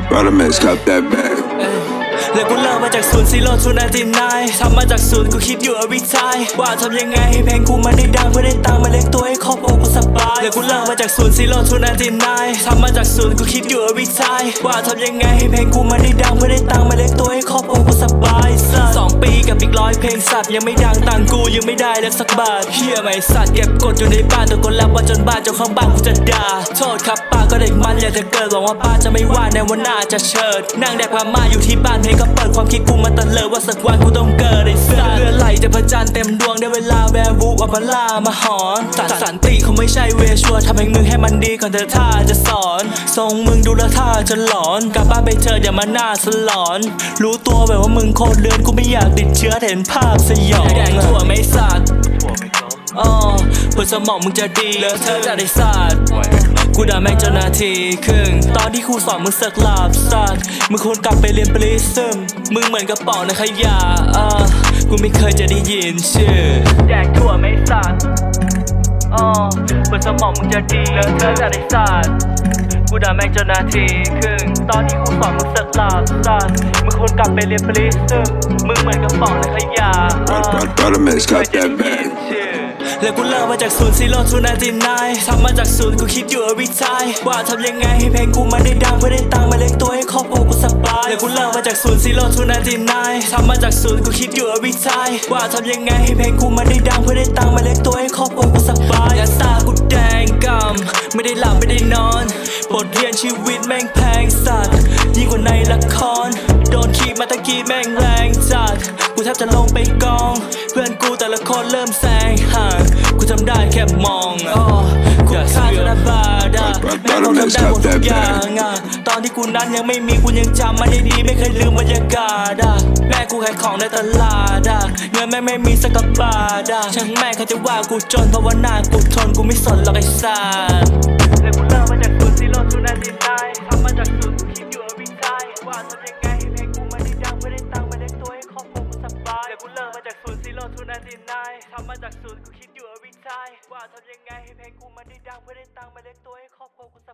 Brought a mess, cop that bag. แล้วกูเริ่มมาจากศูนย์ซีโร่ทูนาทีนายทำมาจากศูนย์กูคิดอยู่อวิจัยว่าทำยังไงให้เพลงกูมันได้ดังเพื่อได้ตังค์มาเลี้ยงตัวให้ครอบครัวกูสบายแล้วกูเริ่มมาจากศูนย์ซีโร่ทูนาทีนายทำมาจากศูนย์กูคิดอยู่อวิจัยว่าทำยังไงให้เพลงกูมันได้ดังเพื่อได้ตังค์มาเลี้ยงตัวให้ครอบ เพลงสัตว์ยังไม่ดังตังกูยังไม่ได้เลยสักบาทเฮียไหมสัตว์เก็บกดอยู่ในบ้านตัวคนรับว่าจนบ้านเจ้าของบ้านกูจะด่าโทษครับป้าก็เด็กมันอยากจะเกิดหวังว่าป้าจะไม่ว่าในวันหน้าจะเชิด นั่งแดกพาม่าอยู่ที่บ้านเพลงก็เปิดความคิดกูมาตะเลยว่าสักวันกูต้องเกิดไอ้ สัสเรือไหลจะพระจันทร์เต็มดวงได้เวลาแวร์วูฟออกมาล่ามาหอนตัดสันติเขาไม่ใช่เวชัวร์ทำให้มึงให้มันดีก่อนเธอท่าจะสอน ทรงมึงดูแล้วท่าจะหลอน กลับบ้านไปเจออย่ามาหน้าสลอน รู้ตัวแบบว่ามึงโคตรเลือนกูไม่อยากติดเชื้อแต่เห็นภาพสยองแดงถั่วไม่สัตว์อ๋อเพื่อสมองมึงจะดีแล้วเธอจะได้สัตว์กูด่าแม่งจนนาทีครึ่งตอนที่ครูสอนมึงเสอกหลับสัตว์มึงควรกลับไปเรียนปริซึมมึงเหมือนกระป๋องในขยะอ่า กูไม่เคยจะได้ยินชื่อแดกถั่วไม่สัตว์อ๋อเปิดสมองมึงจะดีแล้วเธอจะได้สัตว์กูด่าแม่งจนนาทีครึ่งตอนที่ครูสอนมึงเสอกหลับสัตว์มึงควรกลับไปเรียนปริซึมมึงเหมือนกระป๋องในขยะอ่า Brought, brought, brought a mess, cop that bag. แล้วกูเริ่มมาจากศูนย์ซีโร่ทูนาทีนายทำมาจากศูนย์กูคิดอยู่อวิจัยว่าทำยังไงให้เพลงกูมันได้ดังเพื่อได้ตังค์มาเลี้ยงตัวให้ จากศูนย์ซีโร่ทูนาทีนายทำมาจากศูนย์กูคิดอยู่อวิจัยว่าทำยังไงให้เพลงกูมันได้ดังเพื่อได้ตังมาเลี้ยงตัวให้ครอบครัวกูสบายอย่ตากูแดงกำไม่ได้หลับไม่ได้นอนบทเรียนชีวิตแม่งแพงสัตว์ยิ่งกว่าในละคร โดนขีดมาตะกี้แม่งแรงจัดกูแทบจะลงไปกอง เพื่อนกูแต่ละคนเริ่มแซงห่างกูทำได้แค่มอง แม่งต้องทำได้หมดทุกอย่างอะตอนที่กูนั้นยังไม่มีกูยังจำมันได้ดีไม่เคยลืมบรรยากาศอะแม่กูขายของในตลาดอะเงินแม่ไม่มีสักกระบาทอะช่างแม่เขาจะว่ากูจนเพราะว่าหน้ากูทนกูไม่สนหรอกไอ้สัส มาจากศูนย์กูคิดอยู่อวิจัยว่าทำยังไงให้เพลงกูมันได้ดังเพื่อได้ตังค์มาเลี้ยงตัวให้ครอบครัวกูส